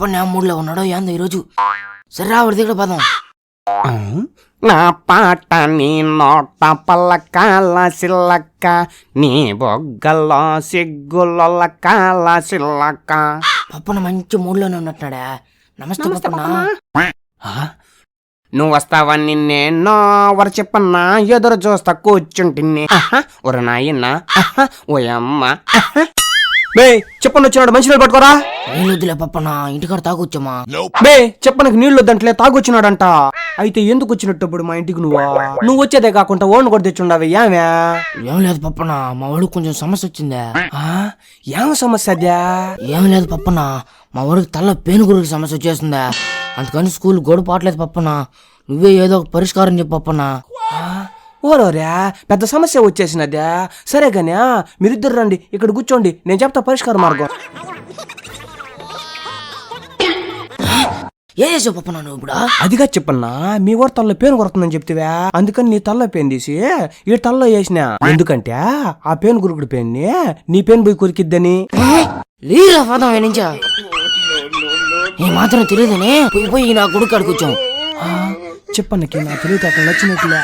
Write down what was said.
పని మూడులో ఉన్నాడో ఏందో ఈరోజు. సరే ఆవిడ దగ్గర పదం. నా పాట నీ నోట పల్లకాల సిల్లక్క నీ బొగ్గల్లో సిగ్గులొల్లకాల సిల్లక్క పప్పన మంచి మూడ్లోనే ఉన్నట్టున్నాడా? నమస్తే నువ్వు వస్తావని నేను వర చెప్పన్నా ఎదురు చూస్తా కూర్చుంటిని. ఒర నాయన్న ఓయమ్మ. బే చెప్పను వచ్చినాడు మంచి పట్టుకోరా? నీళ్ళు వద్దులే పప్పన్న ఇంటికాడ తాగొచ్చమ్మా. బే చెప్పనకి నీళ్ళు వద్దంట్లే తాగొచ్చినాడంట. అయితే ఎందుకు వచ్చినట్టు మా ఇంటికి నువ్వు? నువ్వు వచ్చేదే కాకుండా ఓన్ కూడా తెచ్చుండవి ఏమే? ఏం లేదు పప్పన్న మా వాడికి కొంచెం సమస్య వచ్చిందే. ఆ, ఏం సమస్య అద్యా ఏం లేదు పప్పన్న మా వాడికి తల్ల పేనుగురికి సమస్య వచ్చేసిందా. అందుకని స్కూల్ గోడు పాటలేదు పప్పన్న నువ్వే ఏదో ఒక పరిష్కారం చెప్పు పప్పన్న ఓరోరా పెద్ద సమస్య వచ్చేసినద్యా సరే గాని మీరిద్దరు రండి ఇక్కడ కూర్చోండి నేను చెప్తా పరిష్కార మార్గం. ఏ నువ్వు ఇప్పుడు? అదిగా చెప్పన్నా మీ ఊరు తల్ల పేను కొడుతుందని చెప్తివా? అందుకని నీ తల్ల పేను తీసి ఈ తల్ల వేసిన. ఎందుకంటే ఆ పేను గురుకుడు పేన్ని నీ పేను పోయి కొరికిద్దని. లీరా పదం ఈ మాత్రం తెలియదనే? పోయి పోయి నా కొడుకు అడుకొచ్చాం ఆ, చెప్పన్నకి నా తెలివితేటలు నచ్చినట్లే